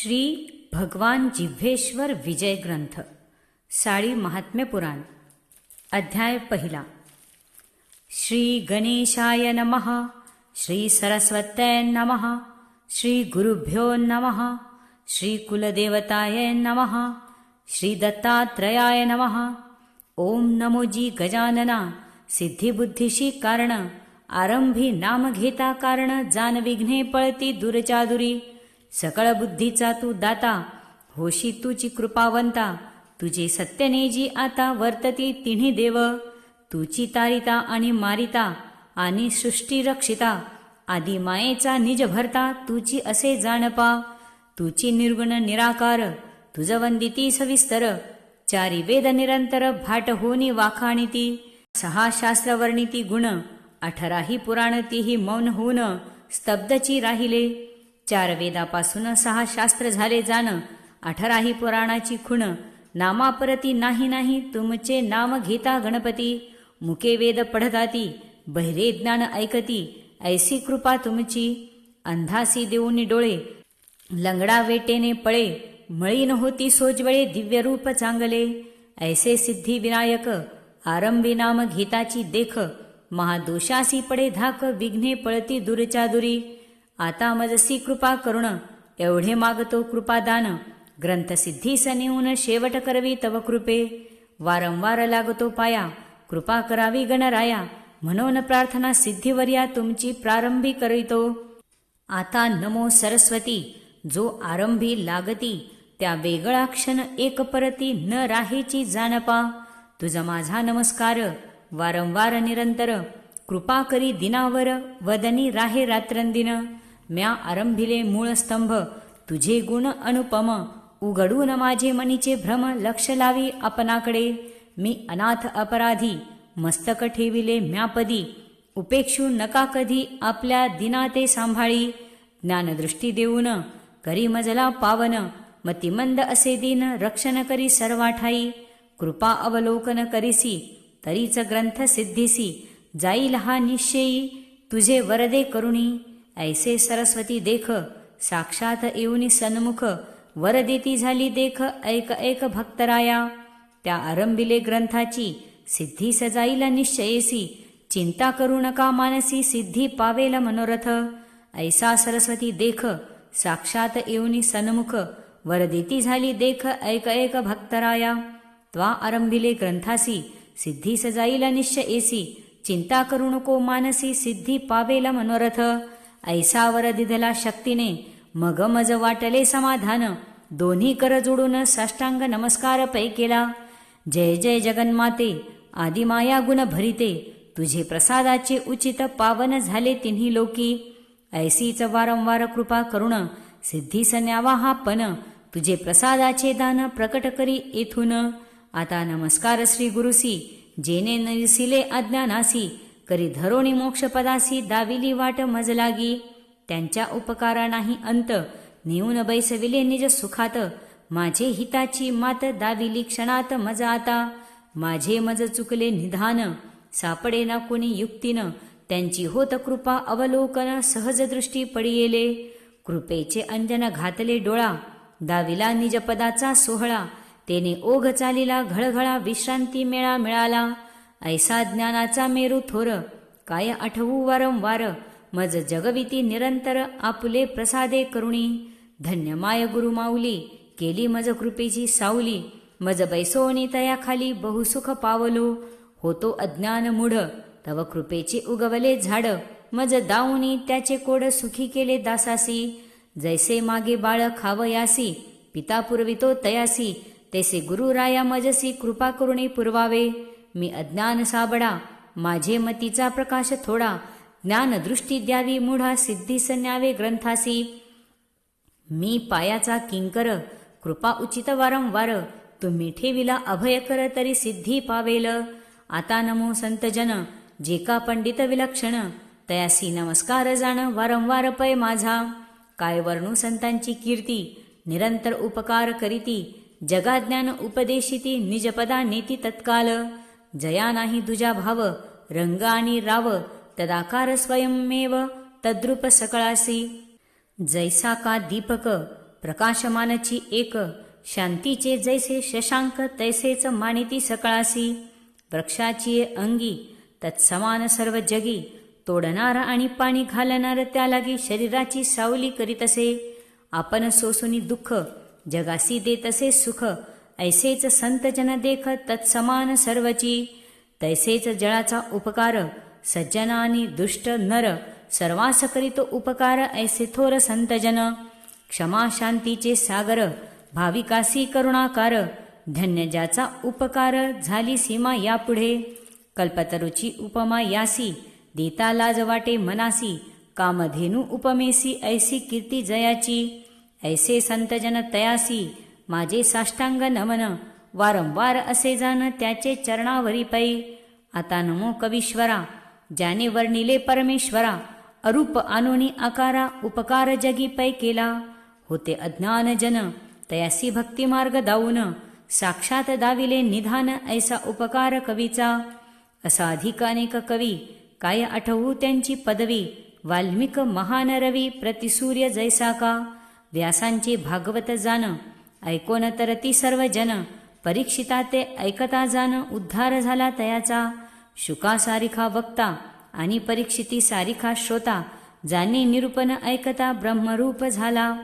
श्री भगवान जिव्हेश्वर विजय ग्रंथ साळी महात्म्य पुराण अध्याय पहिला. श्री गणेशाय नमः श्री सरस्वत्यै नमः श्री गुरुभ्यो नमः श्री कुलदेवताय नमः श्री दत्तात्रयाय नमः। ओम नमोजी गजानना सिद्धिबुद्धीशी कारण आरंभी नाम घेता कारण जान विघ्ने पळती दूरचादुरी सकळ बुद्धीचा तू दाता होशी तुची कृपावंता. तुझे सत्यनेजी आता वर्तती तिन्ही देव. तुची तारिता आणि मारिता आणि सृष्टी रक्षिता. आदि मायेचा निज भरता तुची असे जाणपा. तुची निर्गुण निराकार तुझ वंदिती सविस्तर. चारी वेद निरंतर भाट होनी वाखाणिती. सहा शास्त्रवर्णिती गुण अठराही पुराण तीही मौन होऊन स्तब्धची राहिले. चार वेदापासून सहा शास्त्र झाले जाणं अठराही पुराणाची खुण नामापरती नाही नाही तुमचे नाम घेता गणपती मुके वेद पढताती बहिरे ज्ञान ऐकती ऐसी कृपा तुमची अंधासी देऊनी डोळे लंगडा वेटेने पळे मळीन होती सोजवळे दिव्य रूप चांगले ऐसे सिद्धी विनायक आरंभी नाम घेताची देख महादोषासी पडे धाक विघ्ने पळती दुरच्या दुरी आता मजसी कृपा करुण एवढे मागतो कृपादान. ग्रंथसिद्धीस नेऊन शेवट करवी तव कृपे. वारंवार लागतो पाया कृपा करावी गणराया. म्हणून प्रार्थना सिद्धीवर्या तुमची प्रारंभी करीतो. आता नमो सरस्वती जो आरंभी लागती त्या वेगळा क्षण एक परती न राहेची जाणपा तुझा माझा नमस्कार वारंवार निरंतर. कृपा करी दिनावर वदनी राहे रात्रंदिन. म्या आरंभिले मूळ स्तंभ तुझे गुण अनुपम. उघडून माझे मनीचे भ्रम लक्ष लावी आपणाकडे. मी अनाथ अपराधी मस्तक ठेविले म्यापदी. उपेक्षू नका कधी आपल्या दिना ते सांभाळी. ज्ञानदृष्टी देऊन करी मजला पावन. मतिमंद असे दिन रक्षण करी सर्वाठाई. कृपा अवलोकन करीसी तरीच ग्रंथ सिद्धीसी. जाईल हा निश्चयी तुझे वरदे करुणी. ऐसे सरस्वती देख साक्षात येऊनी सन्मुख वर देती झाली देख ऐक ऐक भक्तराया. त्या आरंभिले ग्रंथाची सिद्धी सजाईल निश्चयेसी चिंता करू नका मानसी सिद्धी पावेल मनोरथ. ऐसा सरस्वती देख साक्षात येऊनी सन्मुख वर देती झाली देख ऐक ऐक भक्तराया. त्वा आरंभिले ग्रंथासी सिद्धी सजाईल निश्चयेसी चिंता करू नको मानसी सिद्धी पावेल मनोरथ. ऐसा वर दिधला शक्तीने मग मज वाटले समाधान. दोन्ही कर जोडून साष्टांग नमस्कार पै केला. जय जय जगन्माते आदिमाया गुण भरिते तुझे प्रसादाचे उचित पावन झाले तिन्ही लोकी. ऐसीच वारंवार कृपा करुण सिद्धी सन्यावा हा पण तुझे प्रसादाचे दान प्रकट करी येथून. आता नमस्कार श्री गुरुसी जेने नरसिले अज्ञानासी करी धरोणी मोक्षपदासी दाविली वाट मज लागी त्यांच्या उपकारा नाही अंत. नेऊन बैसविले निज सुखात. माझे हिताची मात दाविली क्षणात मज आता. माझे मज चुकले निधान. सापडे ना कोणी युक्तीनं. त्यांची होत कृपा अवलोकन सहज दृष्टी पडियेले. कृपेचे अंजन घातले डोळा. दाविला निजपदाचा सोहळा. तेने ओघ चालिला घळघळा विश्रांती मेळा मिळाला. ऐसा ज्ञानाचा मेरू थोर काय आठवू वारंवार मज जगविती निरंतर आपुले प्रसादे करुणी. धन्य माय गुरु माऊली केली मज कृपेची सावली मज बैसोनी तयाखाली बहुसुख पावलो. होतो अज्ञान मूढ तव कृपेचे उगवले झाड मज दाऊनी त्याचे कोड सुखी केले दासासी. जैसे मागे बाळ खावयासी पिता पुरवितो तयासी तैसे गुरुराया मजसी कृपा करुणी पुरवावे. मी अज्ञान साबडा माझे मतीचा प्रकाश थोडा ज्ञानदृष्टी द्यावी मुढा सिद्धी सन्यावे ग्रंथासी. मी पायाचा किंकर कृपा उचित वारंवार तुम्ही ठेविला अभय कर तरी सिद्धी पावेल. आता नमो संतजन जे का पंडित विलक्षण तयासी नमस्कार जाण वारंवार पय माझा. काय वर्णू संतांची कीर्ती निरंतर उपकार करीती जगाज्ञान उपदेशिती निजपदा नेती तत्काल. जया नाही दुजा भाव रंग आणि राव तदाकार स्वयंमेव तद्रूप सकळासी। जैसा का दीपक प्रकाशमानची एक शांतीचे जैसे शशांक तैसेच मानिती सकळासी। वृक्षाची अंगी तत्समान सर्व जगी तोडणार आणि पाणी घालणार त्या लागी शरीराची सावली करीत असे। आपण सोसुनी दुःख जगासी देत असे सुख ऐसेच संतजन देख तत्समान सर्वची तैसेच जळाचा उपकार सज्जन आणि दुष्ट नर सर्वास करीतो उपकार ऐसे थोर संतजन क्षमा शांतीचे सागर भाविकासी करुणाकार धन्य ज्याचा उपकार झाली सीमा यापुढे. कल्पतरुची उपमा यासी देता लाज वाटे मनासी कामधेनू उपमेसी ऐसी कीर्ती जयाची. ऐसे संतजन तयासी माझे साष्टांग नमन वारंवार असे जाण त्याचे चरणावरी पै. आता नमो कवीश्वरा ज्याने वर्णिले परमेश्वरा अरूप आनोनी आकारा उपकार जगी पै केला. होते अज्ञान जन तयासी भक्तिमार्ग दाऊन साक्षात दाविले निधान ऐसा उपकार कवीचा. असा अधिक अनेक कवी काय आठवू त्यांची पदवी वाल्मिक महान रवी प्रतिसूर्य जैसा का. व्यासांचे भागवत जाणं ऐकोन तर ती सर्व जन. परीक्षिता ते ऐकता जाण उद्धार झाला तयाचा. शुका सारिखा वक्ता आणि परीक्षिती सारिखा श्रोता जाणे निरूपण ऐकता ब्रह्मरूप झाला.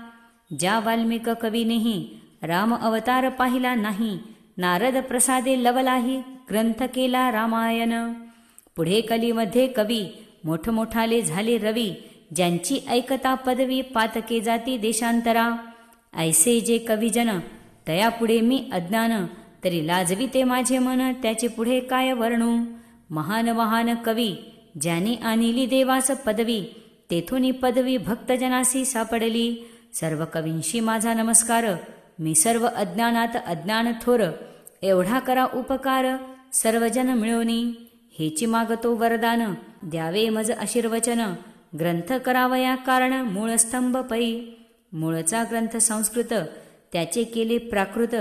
ज्या वाल्मिक कवीनेही राम अवतार पाहिला नाही नारद प्रसादे लवलाही ग्रंथ केला रामायण. पुढे कलीमध्ये कवी मोठमोठाले झाले रवी ज्यांची ऐकता पदवी पातके जाती देशांतरा. ऐसे जे कविजन तयापुढे मी अज्ञान तरी लाजविते माझे मन त्याचे पुढे काय वर्णू? महान महान कवी ज्याने आणली देवास पदवी तेथून पदवी भक्तजनासी सापडली. सर्व कवींशी माझा नमस्कार. मी सर्व अज्ञानात अज्ञान थोर. एवढा करा उपकार. सर्वजन मिळवणी हेची मागतो वरदान. द्यावे मज आशीर्वचन ग्रंथ करावया कारण मूळस्तंभ पै. मूळचा ग्रंथ संस्कृत त्याचे केले प्राकृत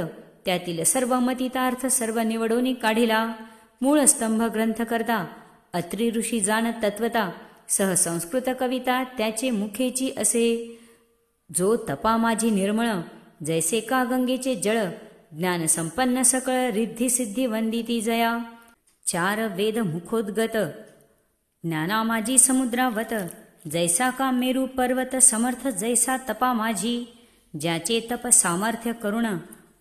त्यातील सर्व मतितार्थ सर्व निवडून काढिला. मूळस्तंभ ग्रंथ करता अत्री ऋषी जाण तत्वता सह संस्कृत कविता त्याचे मुखेची असे. जो तपा माझी निर्मळ जैसे का गंगेचे जळ ज्ञान संपन्न सकळ रिद्धी सिद्धी वंदिती जया. चार वेद मुखोद्गत ज्ञाना माझी समुद्रावत जैसा का मेरू पर्वत समर्थ जैसा तपा माझी ज्याचे तप सामर्थ्य करुण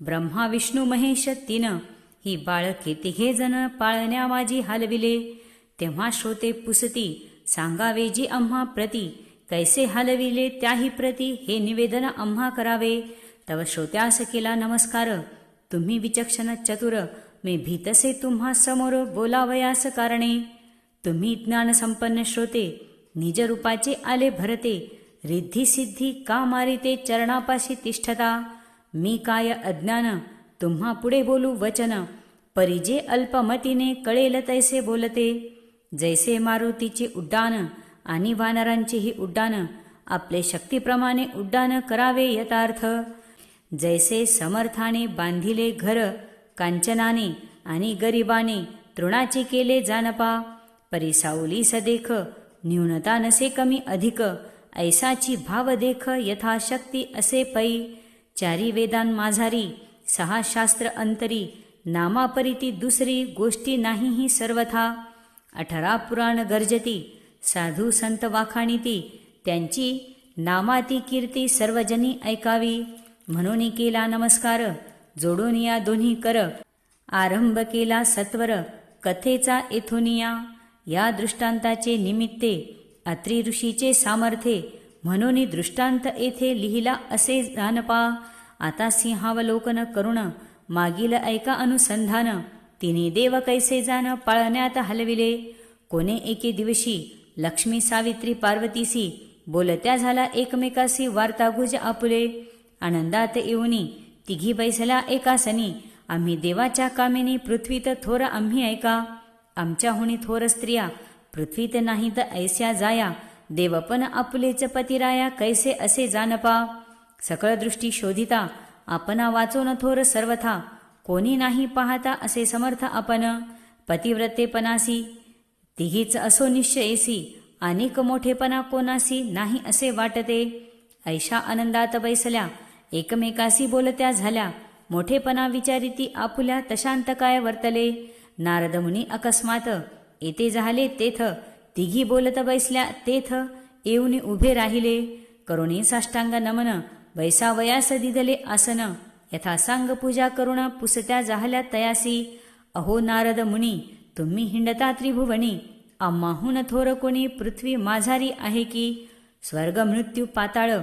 ब्रह्मा विष्णू महेश तीन ही बाळके तिघे जण पाळण्या माझी हलविले. तेव्हा श्रोते पुसती सांगावे जी आम्हा प्रती कैसे हलविले त्याही प्रती हे निवेदन आम्हा करावे. तव श्रोत्यास केला नमस्कार तुम्ही विचक्षण चतुर मी भीतसे तुम्हा समोर बोलावयास कारणे. तुम्ही ज्ञानसंपन्न श्रोते निजरूपाचे आले भरते रिद्धी सिद्धी का मारिते चरणापाशी तिष्ठता? मी काय अज्ञान? तुम्हा पुढे बोलू वचन. परिजे अल्पमतीने कळेल तैसे बोलते. जैसे मारुतीचे उड्डाण आणि वानरांचेही उड्डाण आपले शक्तीप्रमाणे उड्डाण करावे यथार्थ. जैसे समर्थाने बांधिले घर कांचनाने आणि गरिबाने तृणाचे केले जानपा. परिसावली सदेख न्यूनता नसे कमी अधिक ऐसाची भाव देख यथाशक्ती असे पै। चारी वेदान माझारी सहा शास्त्र अंतरी नामापरिती दुसरी गोष्टी नाही ही सर्वथा। अठरा पुराण गर्जती साधू संत वाखाणीती त्यांची नामाती कीर्ती सर्वजनी ऐकावी। म्हणून केला नमस्कार जोडून या दोन्ही कर। आरंभ केला सत्वर कथेचा एथोनिया या दृष्टांताचे निमित्ते अत्री ऋषीचे सामर्थ्ये म्हणून दृष्टांत येथे लिहिला असे जानपा आता सिंहावलोकन करुण मागील ऐका अनुसंधान तिने देव कैसे जाण पाळण्यात हलविले. कोणे एके दिवशी लक्ष्मी सावित्री पार्वतीसी बोलत्या झाला एकमेकासी वार्तागुज आपुले. आनंदात येऊनी तिघी बैसला एकासनी आम्ही देवाच्या कामिनी पृथ्वीत थोर आम्ही ऐका. आमच्याहुनी थोर स्त्रिया पृथ्वीत नाही तर ऐस्या जाया देवपण आपुलेच पतिराया कैसे असे जानपा? सकळ दृष्टी शोधिता आपणा न थोर सर्वथा कोणी नाही पाहता असे समर्थ आपण. पतिव्रतेपणासी तिघीच असो निश्चयसी अनेक मोठेपणा कोणासी नाही असे वाटते. ऐशा आनंदात बैसल्या एकमेकासी बोलत्या झाल्या मोठेपणा विचारी ती आपुल्या तशांत काय वर्तले? नारद मुनी अकस्मात येते झाले तेथ. तिघी बोलत बैसल्या तेथ. येऊन उभे राहिले. करुणी साष्टांग नमन बैसावयास दिदले आसन. यथा सांग पूजा करुण पुसत्या जाहल्या तयासी. अहो नारद मुनी तुम्ही हिंडता त्रिभुवनी. आम्हाहून थोर कोणी पृथ्वी माझारी आहे की? स्वर्ग मृत्यू पाताळ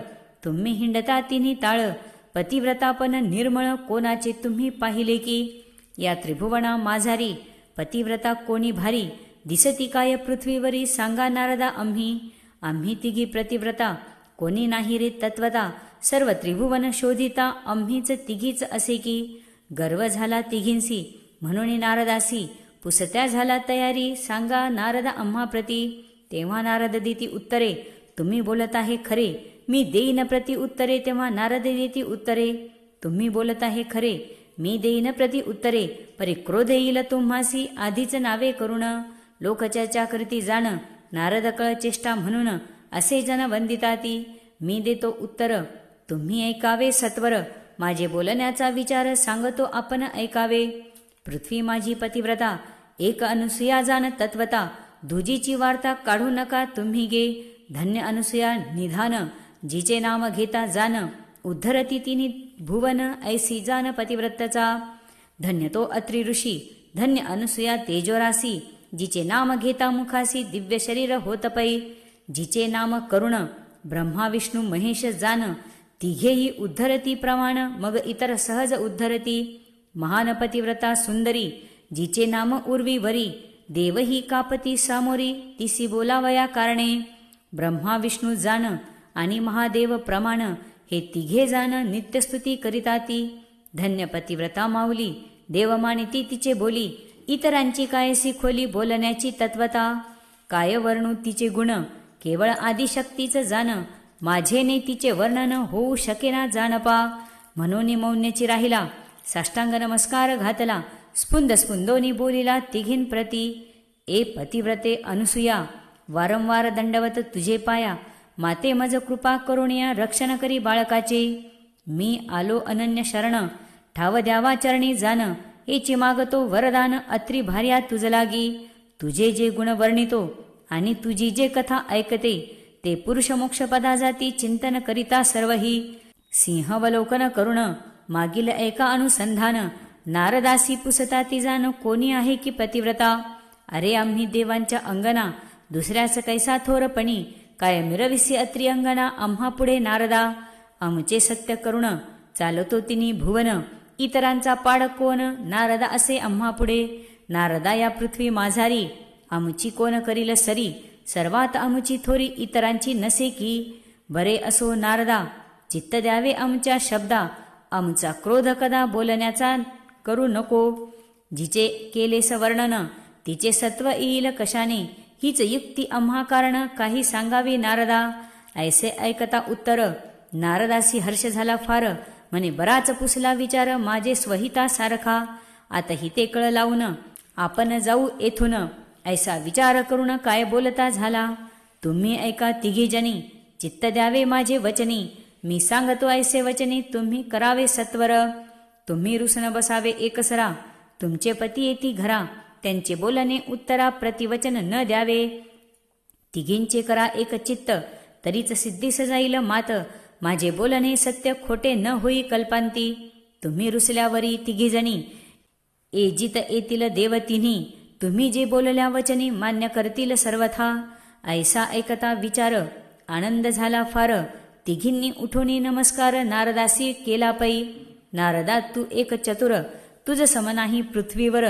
तुम्ही हिंडता तिन्ही ताळ. पतिव्रतापन निर्मळ कोणाचे तुम्ही पाहिले की? या त्रिभुवना माझारी पतिव्रता कोणी भारी दिसती काय पृथ्वीवरी सांगा नारदा आम्ही. आम्ही तिघी प्रतिव्रता कोणी नाही रे तत्वता सर्व त्रिभुवन शोधिता आम्हीच तिघीच असे की. गर्व झाला तिघींसी म्हणून नारदासी पुसत्या झाला तयारी सांगा नारद आम्हा प्रती. तेव्हा नारद देती उत्तरे तुम्ही बोलत आहे खरे. मी देईन प्रति उत्तरे तेव्हा नारद देती उत्तरे. तुम्ही बोलत आहे खरे. मी देईन प्रति उत्तरे परी क्रोध येईल तुम्हासी आधीच नावे करुण. लोकचर्चा करती जाण नारद कळ चेष्टा म्हणून असे जन वंदिताती. मी देतो उत्तर तुम्ही ऐकावे सत्वर. माझे बोलण्याचा विचार सांगतो आपण ऐकावे. पृथ्वी माझी पतिव्रता एक अनुसुया जाण तत्वता. दुजीची वार्ता काढू नका तुम्ही गे. धन्य अनुसुया निधान जिचे नाम घेता जान उद्धरती तिनी भुवन ऐसी जान पतिव्रतचा धन्य तो अत्रि ऋषी धन्य अनुसुया तेजोरासी जिचे नाम घेता मुखासी दिव्य शरीर होत पै जिचे नाम करुण ब्रह्मा विष्णू महेश जान तिघेही उद्धरती प्रमाण मग इतर सहज उद्धरती। महान पतिव्रता सुंदरी जिचे नाम उर्वी वरी देवही कापती सामोरी तिसी बोलावया कारणे। ब्रह्मा विष्णू जान आणि महादेव प्रमाण हे तिघे जाण नित्यस्तुती करिताती. धन्य पतिव्रता माऊली देवमाने ती तिचे बोली इतरांची कायसी खोली बोलण्याची तत्वता. काय वर्णू तिचे गुण केवळ आदिशक्तीचं जाण माझेने तिचे वर्णन होऊ शकेना जाणपा. म्हणून मौन्यची राहिला साष्टांग नमस्कार घातला स्पुंद स्पुंदोनी बोलिला तिघीन प्रती ए पतिव्रते अनुसुया वारंवार दंडवत तुझे पाया माते मज कृपा करुणिया रक्षण करी बाळकाचे. मी आलो अनन्य शरण ठाव द्यावा चरणी जान हेची मागतो वरदान अत्री भार्या तुझ लागी. तुझे जे गुण वर्णितो आणि तुझी जे कथा ऐकते ते पुरुष मोक्ष पदा जाती चिंतन करिता सर्वही. सिंहवलोकन करुण मागील एका अनुसंधान नारदासी पुसता ती जाण कोणी आहे की पतिव्रता? अरे आम्ही देवांच्या अंगना दुसऱ्याच कैसा थोरपणी मिरविसी अत्री अंगना आम्हा पुढे नारदा. आमचे सत्य करुण चालतो तिनी भुवन. इतरांचा पाड कोण नारदा असे आम्हा पुढे. नारदा या पृथ्वी माझारी आमची कोण करील सरी. सर्वात आमची थोरी इतरांची नसे की बरे असो नारदा. चित्त द्यावे आमच्या शब्दा. आमचा क्रोध कदा बोलण्याचा करू नको. जिचे केले सवर्णन तिचे सत्व येईल कशाने? हीच युक्ती आम्हा कारण काही सांगावे नारदा. ऐसे ऐकता उत्तर नारदासी हर्ष झाला फार. म्हणे बराच पुसला विचार माझे स्वहिता सारखा. आता हिते कळ लावून आपण जाऊ येथून. ऐसा विचार करून काय बोलता झाला? तुम्ही ऐका तिघी जनी चित्त द्यावे माझे वचनी. मी सांगतो ऐसे वचनी तुम्ही करावे सत्वर. तुम्ही रुसन बसावे एकसरा तुमचे पती येती घरा. त्यांचे बोलणे उत्तरा प्रतिवचन न द्यावे. तिघींचे करा एक चित्त तरीच सिद्धीस जाईल मात. माझे बोलणे सत्य खोटे न होई कल्पांती. तुम्ही रुसल्यावरी तिघीजणी ए जित येतील देव तिन्ही. तुम्ही जे बोलल्या वचने मान्य करतील सर्वथा. ऐसा ऐकता विचार आनंद झाला फार. तिघींनी उठोनी नमस्कार नारदासी केला पै. नारदा तू एक चतुर. तुझ सम नाही पृथ्वीवर.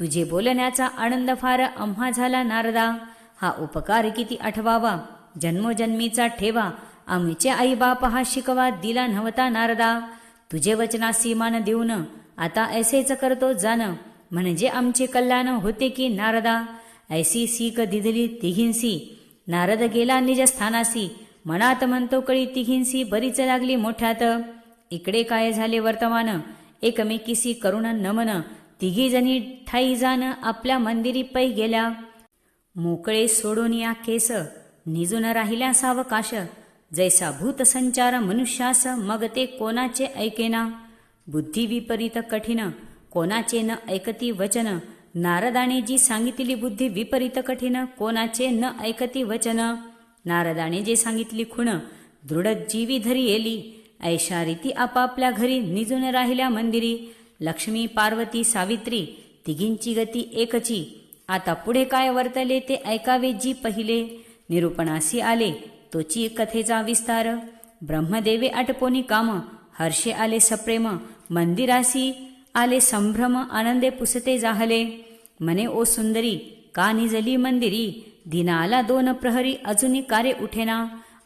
तुझे बोलण्याचा आनंद फार आम्हा झाला नारदा. हा उपकार किती आठवावा. जन्मोजन्मीचा ठेवा. आमचे आई बाप हा शिकवा दिला नव्हता नारदा. तुझे वचना सीमान देऊन आता ऐसेच करतो जाण. म्हणजे आमचे कल्याण होते की नारदा. ऐसी सीक दिदली तिघींसी. नारद गेला निजस्थानासी मनात म्हणतो कळी तिघींसी बरीच लागली मोठ्यात. इकडे काय झाले वर्तमान? एकमेकीसी करुण नमन. तिघीजणी ठाईजानं ठाई जाण आपल्या मंदिरी पै गेल्या. मोकळे सोडून या केस निजून राहिल्या सावकाश. जैसा भूत संचार मनुष्यास मग ते कोणाचे ऐकेना? बुद्धी विपरीत कठीण कोणाचे न ऐकती वचन? नारदाने जी सांगितली बुद्धी विपरीत कठीण कोणाचे न ऐकती वचन? नारदाने जे सांगितली खुण दृढ जीवी धरी येली. ऐशा रीती आपापल्या घरी निजून राहिल्या मंदिरी. लक्ष्मी पार्वती सावित्री तिघींची गती एकची. आता पुढे काय वर्तले ते ऐकावे जी पहिले. निरूपणासी आले तोची कथेचा विस्तार ब्रह्मदेवे आटपोनी काम हर्षे आले सप्रेम मंदिरासी आले संभ्रम आनंदे पुसते जाहले. मने ओ सुंदरी का निजली मंदिरी? दिना आला दोन प्रहरी अजूनही कार्य उठेना.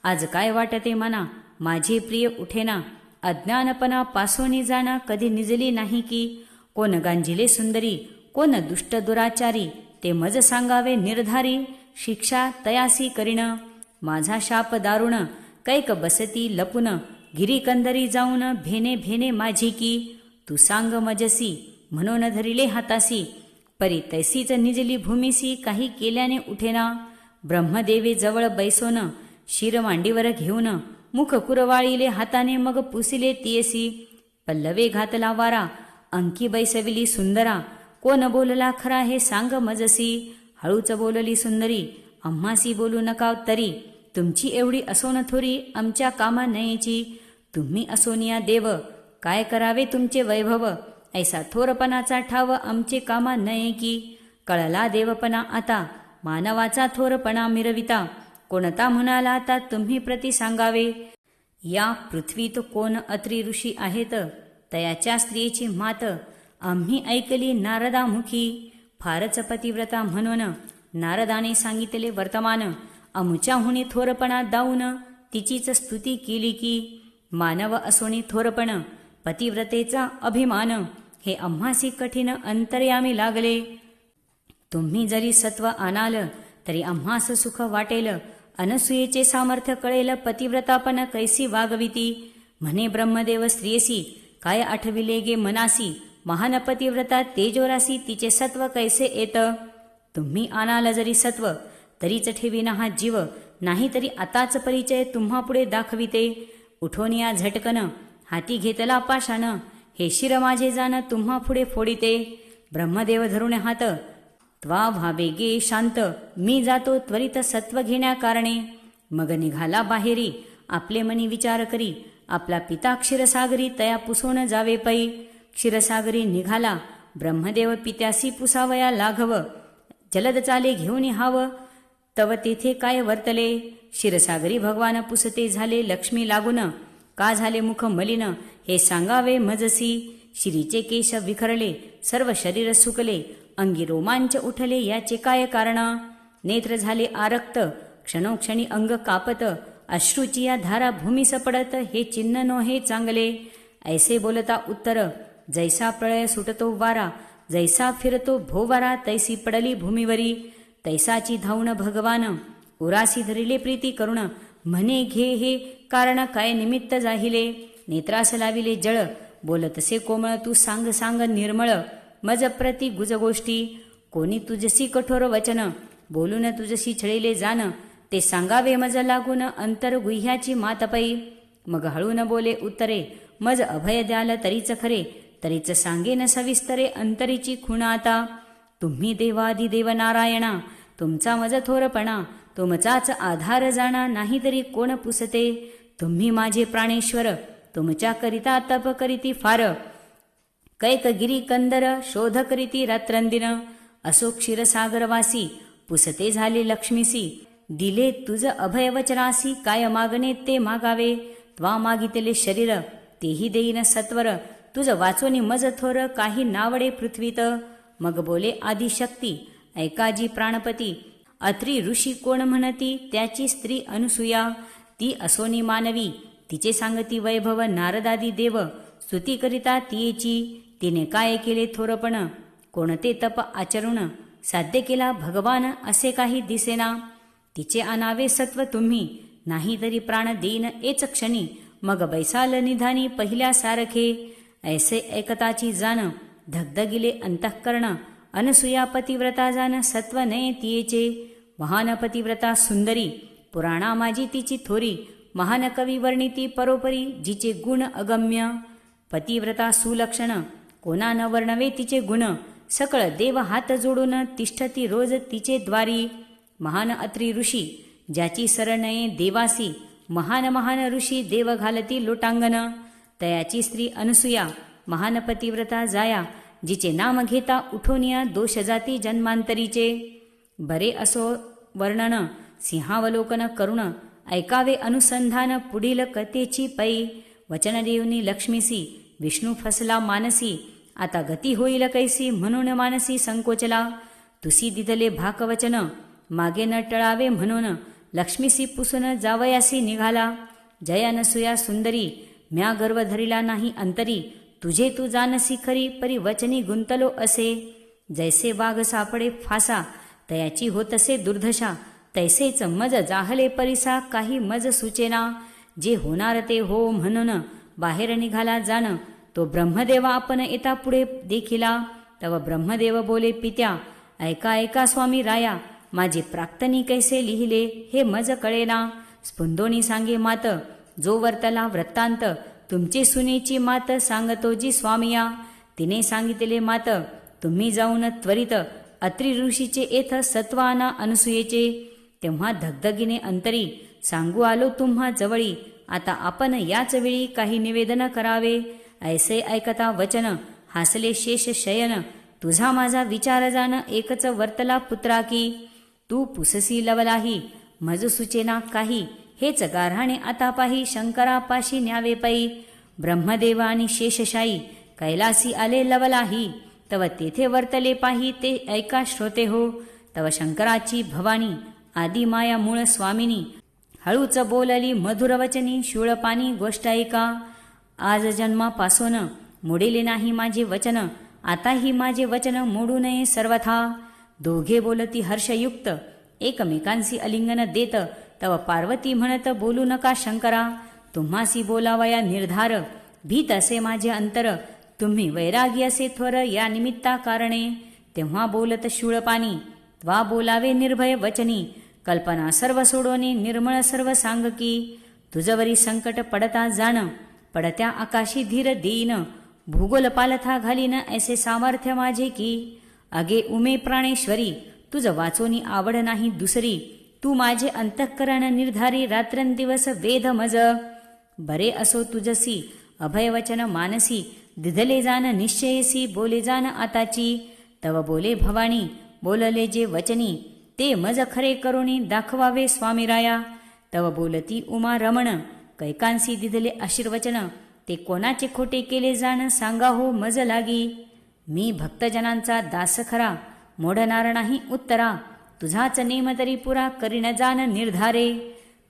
आज काय वाटते मना? माझे प्रिय उठेना. अज्ञानपणा पासोनी जाणा कधी निजली नाही की? कोण गांजिले सुंदरी कोण दुष्ट दुराचारी ते मज सांगावे निर्धारी शिक्षा तयासी करीण माझा शाप दारुण कैक बसती लपून गिरीकंदरी जाऊन भेने भेने माझी की? तू सांग मजसी म्हणून धरिले हातासी. परी तैसीच निजली भूमीसी काही केल्याने उठेना. ब्रह्मदेवी जवळ बैसोन शिर मांडीवर घेऊन मुख कुरवाळीले हाताने मग पुसिले तियसी पल्लवे घातला वारा अंकी बैसविली सुंदरा कोण बोलला खरा हे सांग मजसी हळूच बोलली सुंदरी अम्मासी बोलू नका तरी तुमची एवढी असोन थोरी आमच्या कामा नयेची तुम्ही असोनिया देव काय करावे तुमचे वैभव ऐसा थोरपणाचा ठाव आमचे कामा नये की कळला देवपणा आता मानवाचा थोरपणा मिरविता कोणता म्हणाला आता तुम्ही प्रति सांगावे. या पृथ्वीत कोण अत्री ऋषी आहेत? तयाच्या स्त्रीची मात आम्ही ऐकली नारदामुखी. फारच पतिव्रता म्हणून नारदाने सांगितले वर्तमान अमुच्याहुनी थोरपणा दाऊन तिचीच स्तुती केली की मानव असोनी थोरपण पतिव्रतेचा अभिमान हे आम्हासी कठीण अंतर्यामी लागले. तुम्ही जरी सत्व आणाल तरी आम्हास सुख वाटेल अनसुयेचे सामर्थ्य कळेल पतिव्रतापण कैसी वागविती म्हणे ब्रह्मदेव स्त्रियसी काय आठविले गे मनासी महान पतिव्रता तेजोरासी तिचे सत्व कैसे येत तुम्ही आणाल जरी सत्व तरीच ठेविना हा जीव नाही तरी आताच परिचय तुम्हा पुढे दाखविते उठोनिया झटकन हाती घेतला पाशान हे शिर माझे जाण तुम्हा पुढे फोडिते ब्रह्मदेव धरून हात त्वा व्हावे गे शांत. मी जातो त्वरित सत्व घेण्याकारणे मग निघाला बाहेरी. आपले मनी विचार करी. आपला पिता क्षीरसागरी तया पुसवून जावे पै. क्षीरसागरी निघाला. ब्रह्मदेव पित्यासी पुसावया लाघव. जलद चाले घेऊन हाव. तव तेथे काय वर्तले? क्षीरसागरी भगवान पुसते झाले लक्ष्मी लागून. का झाले मुख मलिन? हे सांगावे मजसी. शिरीचे केश विखरले. सर्व शरीर सुकले. अंगी रोमांच उठले याचे काय कारण? नेत्र झाले आरक्त क्षणोक्षणी अंग कापत अश्रूची या धारा भूमीस पडत हे चिन्ह नो हे चांगले. ऐसे बोलता उत्तर जैसा प्रळय सुटतो वारा जैसा फिरतो भोवारा तैसी पडली भूमीवरी. तैसाची धावण भगवान उरासी धरिले प्रीती करुण म्हणे घे हे कारण काय निमित्त जाहिले? नेत्रास लाविले जळ बोलतसे कोमळ तू सांग सांग निर्मळ मज प्रति गुज गोष्टी कोणी तुझसी कठोर वचन बोलून तुझसी छळेले जाण ते सांगावे मज लागून अंतर गुह्याची मातपई मग हळून बोले उत्तरे मज अभय द्याल तरीच खरे तरीच सांगेन सविस्तरे अंतरीची खुण आता. तुम्ही देवादी देव नारायणा तुमचा मज थोरपणा तुमचाच आधार जाणा नाही तरी कोण पुसते. तुम्ही माझे प्राणेश्वर तुमच्या करिता तप करीती फार. कैकगिरी कंदर शोध करीती रात्रंदिन असो क्षीरसागरवासी पुसते झाले लक्ष्मीसी। दिले तुझ अभयवचनासी काय मागणे ते मागावे। त्वा मागितले शरीर तेही देईन सत्वर। तुझ वाचोनी मज थोर काही नावडे पृथ्वीत। मग बोले आदिशक्ती ऐकाजी प्राणपती। अत्री ऋषी कोण म्हणती त्याची स्त्री अनुसूया। ती असोनी मानवी तिचे सांगती वैभव नारदादी देव। स्तुती करिता तियेची। तिने काय केले थोरपण? कोणते तप आचरुण? साध्य केला भगवान असे काही दिसेना? तिचे अनावे सत्व तुम्ही नाही तरी प्राण देईन एच क्षणी. मग बैसाल निधानी पहिल्या सारखे. ऐसे एकताची जाण धगधगिले अंतःकरण. अनसुया पतिव्रता जाण सत्व नये तियेचे. महान पतिव्रता सुंदरी पुराणा माझी तिची थोरी. महान कवी वर्णिती परोपरी जिचे गुण अगम्य. पतिव्रता सुलक्षण कोणा न वर्णवे तिचे गुण? सकळ देव हात जोडून तिष्ठती रोज तिचे द्वारी. महान अत्री ऋषी ज्याची सरनये देवासी महान महान ऋषी देव घालती लोटांगण. तयाची स्त्री अनसुया महान पतिव्रता जाया जिचे नाम घेता उठोनिया दोष जाती जन्मांतरीचे. बरे असो वर्णन सिंहावलोकन करुण ऐकावे अनुसंधान पुढील कथेची पै. वचनदेवनी लक्ष्मीसी विष्णू फसला मानसी आता गती होईल कैसी म्हणून मानसी संकोचला. तुसी दिदले भाकवचन मागे न टळावे म्हणून लक्ष्मीसी पुसून जावयासी निघाला. जयानसुया सुंदरी म्या गर्व धरिला नाही अंतरी तुझे तू जानसी खरी परी वचनी गुंतलो असे. जैसे वाघ सापडे फासा तयाची होतसे दुर्दशा तैसेच मज जाहले परिसा काही मज सुचेना. जे होणार ते हो म्हणून बाहेर निघाला जाणं तो ब्रह्मदेव आपण येता पुढे देखिला. तव ब्रह्मदेव बोले पित्या ऐका ऐका स्वामी राया माझे प्राक्तनी कैसे लिहिले हे मज कळेना. स्पुंदोनी सांगे मात जो वर्तला वृत्तांत तुमची सुनेची मात सांगतो जी स्वामिया. तिने सांगितले मात तुम्ही जाऊन त्वरित अत्रि ऋषीचे येथ सत्वाना अनुसूयेचे. तेव्हा धगधगीने अंतरी सांगू आलो तुम्हा जवळी. आता आपण याच वेळी काही निवेदन करावे. ऐसे ऐकता वचन हासले शेष शयन तुझा माझा विचार जाण एकच वर्तला पुत्रा की तू पुससी लवलाही मज सुचेना काही हेच गारहाणे आता पाही शंकरापाशी न्यावे पै. ब्रह्मदेव आणि शेषशाही कैलासी आले लवलाही तव तेथे वर्तले पाही ते ऐका श्रोते हो. तव शंकराची भवानी आदी माया मूळ स्वामिनी हळूच बोलली मधुरवचनी शूळपानी गोष्ट ऐका. आज जन्मापासून मोडिले नाही माझे वचन आताही माझे वचन मोडू नये सर्वथा. दोघे बोलती हर्षयुक्त एकमेकांशी अलिंगन देत तव पार्वती म्हणत बोलू नका शंकरा. तुम्हासी बोलावया निर्धार भीत असे माझे अंतर तुम्ही वैरागी असे थोर या निमित्ता कारणे तेव्हा बोलत शूळपाणी त्वा बोलावे निर्भय वचनी कल्पना सर्व सोडोने निर्मळ सर्व सांग की तुझवरी संकट पडता जाण पडत्या आकाशी धीर देईन भूगोल पालथा घालीन ऐसे सामर्थ्य माझे की अगे उमे प्राणेश्वरी तुझ वाचोनी आवड नाही दुसरी तू माझे अंतःकरण निर्धारी रात्रंदिवस वेध मज. बरे असो तुझसी अभयवचन मानसी दिधले जान निश्चयसी बोले जान आताची. तव बोले भवानी बोलले जे वचनी ते मज खरे करुणी दाखवावे स्वामीराया. तव बोलती उमा रमण कैकांसी दिधले आशीर्वचन ते कोणाचे खोटे केले जाण सांगा हो मज लागी. मी भक्तजनांचा दास खरा मोडणार नाही उत्तरा तुझाच नेम तरी पुरा करीन जाण निर्धारे.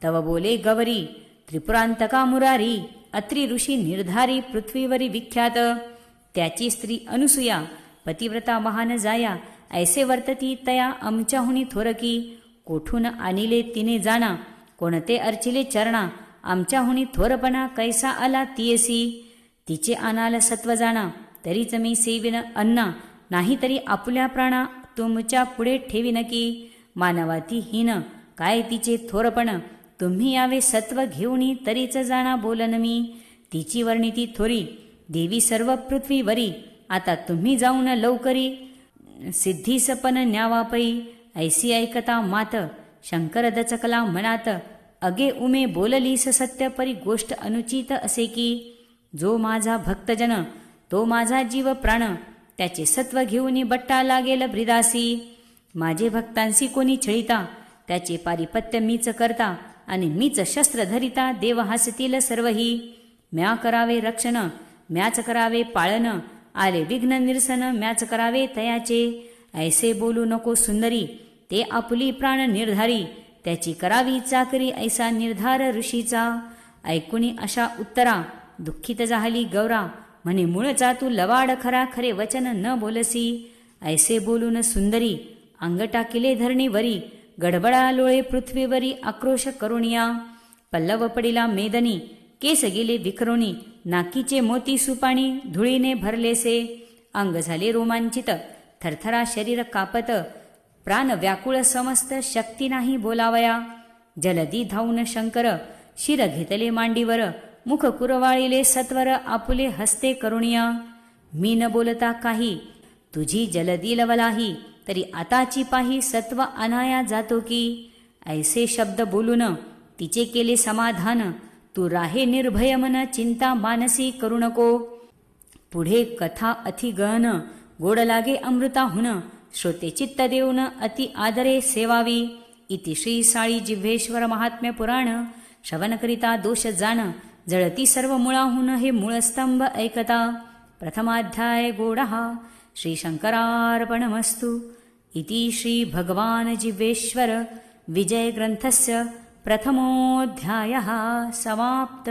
तव बोले गवरी त्रिपुरांतका मुरारी अत्रि ऋषी निर्धारी पृथ्वीवरी विख्यात. त्याची स्त्री अनुसूया पतिव्रता महान जाया ऐसे वर्तती तया आमच्याहुनी थोरकी. कोठून आणिले तिने जाणा कोणते अर्चिले चरणा आमच्याहुनी थोरपणा कैसा आला तियसी? तिचे आणाल सत्व जाणा तरीच मी सेविन अन्ना नाही तरी आपल्या प्राणा तुमच्यापुढे ठेवी नकी मानवाती हीन काय तिचे थोरपण? तुम्ही यावे सत्व घेऊनी तरीच जाणा बोलन मी. तिची वर्णिती थोरी देवी सर्व पृथ्वीवरी आता तुम्ही जाऊन लवकरी सिद्धीसपन न्यावापै ऐसी ऐकता मात शंकर दचकला मनात अगे उमे बोललीस सत्य परी गोष्ट अनुचित असे की? जो माझा भक्तजन तो माझा जीव प्राण त्याचे सत्व घेऊन बट्टा लागेल ब्रिदासी. माझे भक्तांसी कोणी छळिता त्याचे पारिपत्य मीच करता आणि मीच शस्त्र धरिता देव हसतील सर्वही. म्या करावे रक्षण म्याच करावे पाळन आले विघ्न निरसन म्याच करावे तयाचे. ऐसे बोलू नको सुंदरी ते आपली प्राण निर्धारी त्याची करावी चाकरी ऐसा निर्धार ऋषीचा. ऐकुणी अशा उत्तरा दुःखित झाली गौरा म्हणे मूळचा तू लवाड खरा खरे वचन न बोलसी. ऐसे बोलून सुंदरी अंग टाकिले धरणीवरी गडबडा लोळे पृथ्वीवरी आक्रोश करुणिया. पल्लव पडिला मेदनी केस गेले विखरोनी. नाकीचे मोती सुपाणी धुळीने भरलेसे. अंग झाले रोमांचित थरथरा शरीर कापत. प्राण व्याकुळ समस्त शक्ती नाही बोलावया. जलदी धावून शंकर शिर घेतले मांडीवर मुख कुरवाळीले सत्वर आपुले हस्ते करुणिया. मी न बोलता काही तुझी जलदी लवलाही तरी आताची पाही सत्व अनाया जातो की. ऐसे शब्द बोलून तिचे केले समाधान तू राहे निर्भय मन चिंता मानसी करू नको. पुढे कथा अति गहन गोड लागे अमृताहुन श्रोते चित्त देऊन अति आदरे सेवावी इति श्री जिव्हेश्वर महात्म्य पुराण श्रवणकरिता दोष जाण जळती सर्व मुळाहून हे मूळस्तंभ ऐकता। प्रथमाध्याय गोडः। श्रीशङ्करार्पणमस्तु इति श्रीभगवान् जिव्हेश्वर विजयग्रन्थस्य प्रथमोऽध्यायः समाप्त